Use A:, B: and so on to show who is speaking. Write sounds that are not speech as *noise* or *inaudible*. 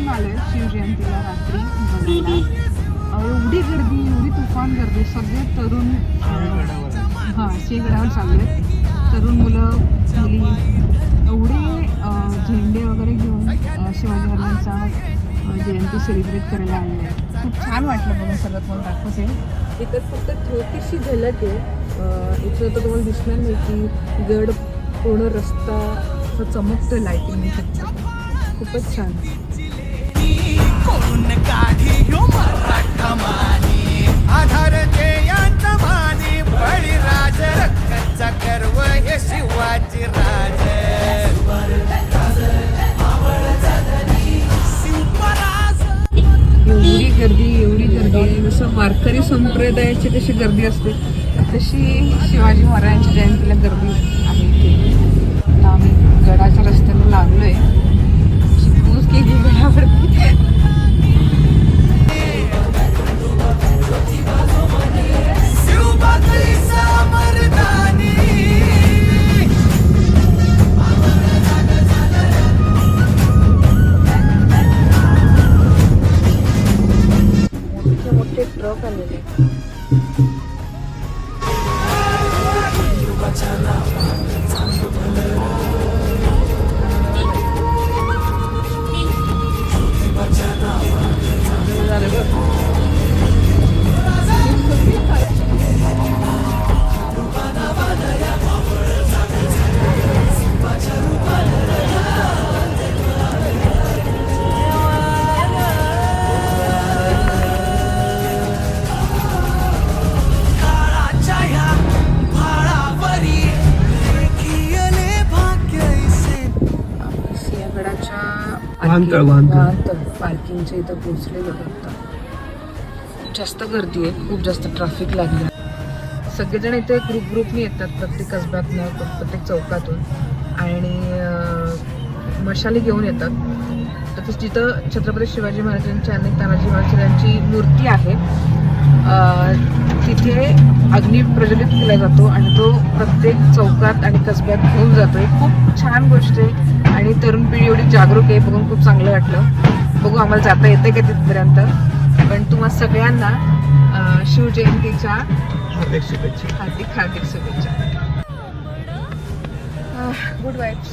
A: शिवजयंतीला रात्री एवढी गर्दी एवढी तुफान गर्दी सगळे तरुण हां शेगडावर चालले तरुण मुलं मुली एवढे झेंडे वगैरे घेऊन शिवाजी महाराजांचा जयंती सेलिब्रेट करायला आले खूप छान वाटलं बघून सगळं तुम्हाला दाखवते. एकच फक्त छोटीशी झलक आहे. इथं तर तुम्हाला दिसणार नाही की गड पूर्ण रस्ता असं लाईटिंग खूपच छान.
B: कोण काढी मराठा मानी. आधार मानी बळीराज गर्व हे शिवाजी राज.
A: एवढी गर्दी एवढी गर्दी. जसं वारकरी संप्रदायाची कशी गर्दी असते तशी शिवाजी महाराजांच्या जयंतीला गर्दी आहे आम्ही गडाच्या *laughs* You're
C: वाहनतळ
A: पार्किंगच्या इथं पोहोचलेलो आता. जास्त गर्दी आहे खूप जास्त ट्रॅफिक लागली सगळेजण इथे ग्रुप ग्रुपनी येतात प्रत्येक कसब्यातनं प्रत्येक चौकातून. आणि मशाली घेऊन येतात. तर जिथं छत्रपती शिवाजी महाराजांची आणि तानाजी महाराजांची मूर्ती आहे. तिथे अग्नी प्रज्वलित केला जातो आणि तो प्रत्येक चौकात आणि कसब्यात घेऊन जातोय. खूप छान गोष्ट आहे आणि तरुण पिढी एवढी जागरूक आहे बघून खूप चांगलं वाटलं. बघू आम्हाला जाता येते का तिथपर्यंत. पण तुम्हा सगळ्यांना शिवजयंतीच्या
C: हार्दिक शुभेच्छा.
A: हार्दिक हार्दिक शुभेच्छा. Good vibes